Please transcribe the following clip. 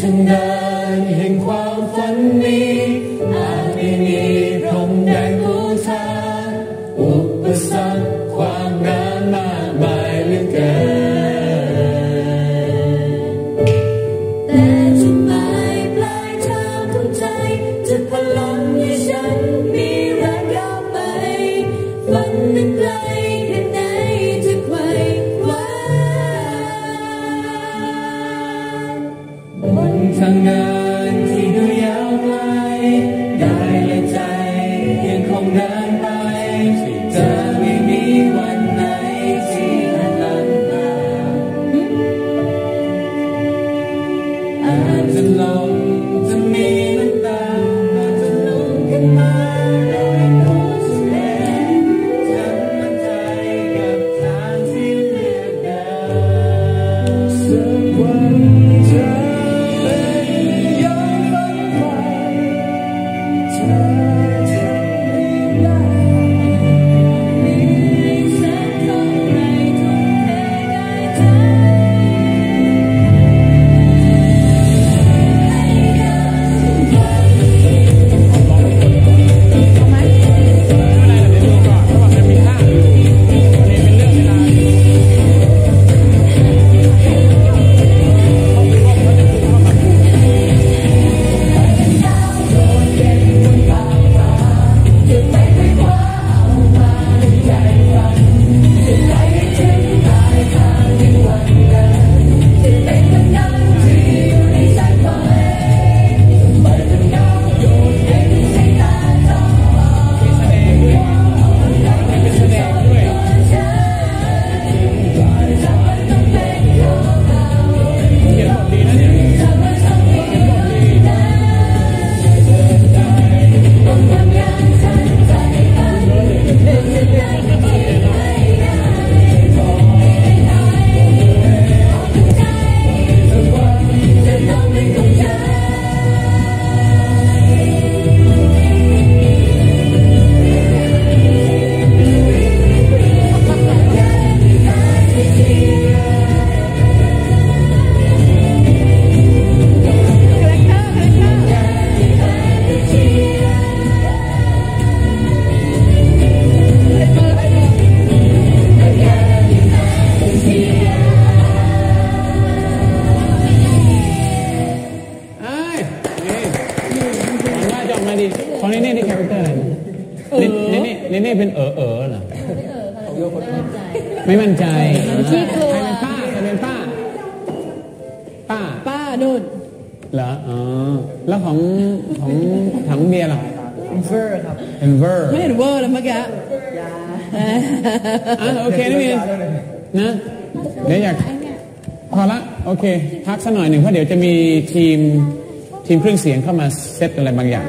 ทนานแห่งความฝันนี้อาจไม่มี United ของนี่นี่นี่คาแรคเตอร์อะไรนี่นี่นี่นี่เป็นเออเออเหรอ ไม่มั่นใจขี้กลัว ใครเป็นป้าใครเป็นป้า ป้า ป้านู่นเหรอ อ๋อ แล้วของของถังเบียร์ล่ะเวอร์ครับเป็นเวอร์ไม่เห็นเวอร์แล้วเมื่อกี้อะโอเคนี่มีนะเดี๋ยวอยากพอละ โอเค พักสักหน่อยหนึ่งเพราะเดี๋ยวจะมีทีมทีมเครื่องเสียงเข้ามาเซตอะไรบางอย่าง